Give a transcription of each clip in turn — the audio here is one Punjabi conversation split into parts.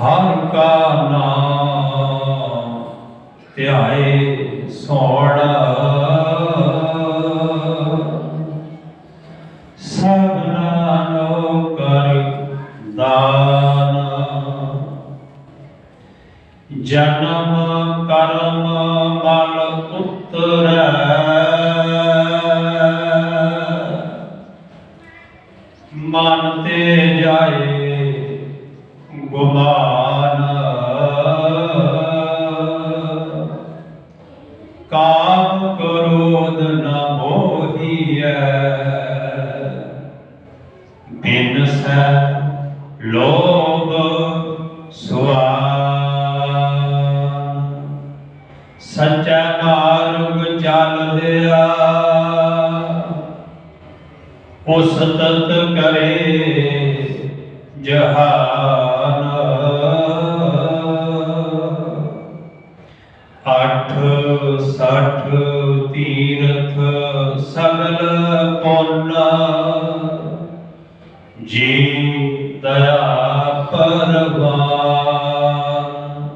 ਹਰ ਕਾ ਨਾਮ ਧਿਆਏ ਸੋੜ ਜਨਮ ਕਰਮ ਮਲ ਉਤਰੈ। ਮਨ ਤੇ ਜਾਏ ਗੁਮਾਨ ਕਾਮ ਕ੍ਰੋਧ ਨ ਮੋਹੀਐ। ਬਿਨ ਸੈ ਲੋਭ ਸੁਆਨ ਸੱਚਾ ਮਾਰਗ ਚੱਲਦਿਆ ਉਸ ਤਤ ਕਰੇ। ਜਹਾਨ। ਅਠ ਸਠ ਤੀਰਥ ਸਗਲ ਪੁੰਨ। ਜੀ ਦਇਆ ਪਰਵਾਨ।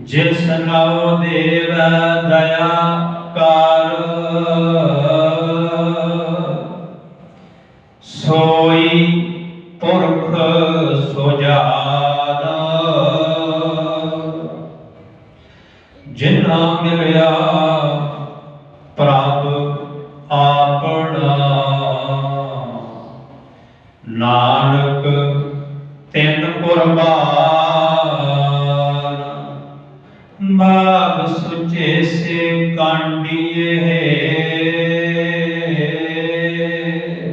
ਜਿਸ ਨਉ ਦੇਵ ਦਇਆ ਕਰ। ਸੁਜਾਨ ਜਿਨਾ ਮਿਲਿਆ ਪ੍ਰਭ ਆਪਣਾ। ਨਾਨਕ ਤਿੰਨ ਕੁਰਬਾਨ। ਬਾਗ ਸੁਚੇ ਸੇ ਕਾਂਡੀਏ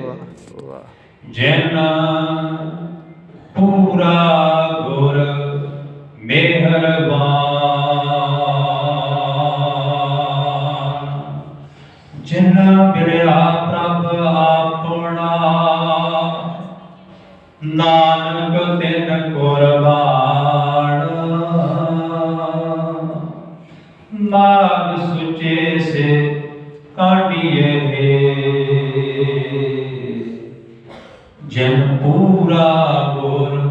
ਵਾਹ ਵਾਹ। ਜਿਨ ਪੂਰਾ ਗੁਰ ਮਿਹਰਬਾਨ ਜਿਨ ਮਿਲਿਆ ਪ੍ਰਭ ਆਪਣਾ, ਨਾਨਕ ਤਿਨ ਕੁਰਬਾਨ। ਮਾਗ ਸੁਚੇ ਸੇ ਕਾਢੀਏ ਜਨ ਪੂਰਾ ਗੁਰ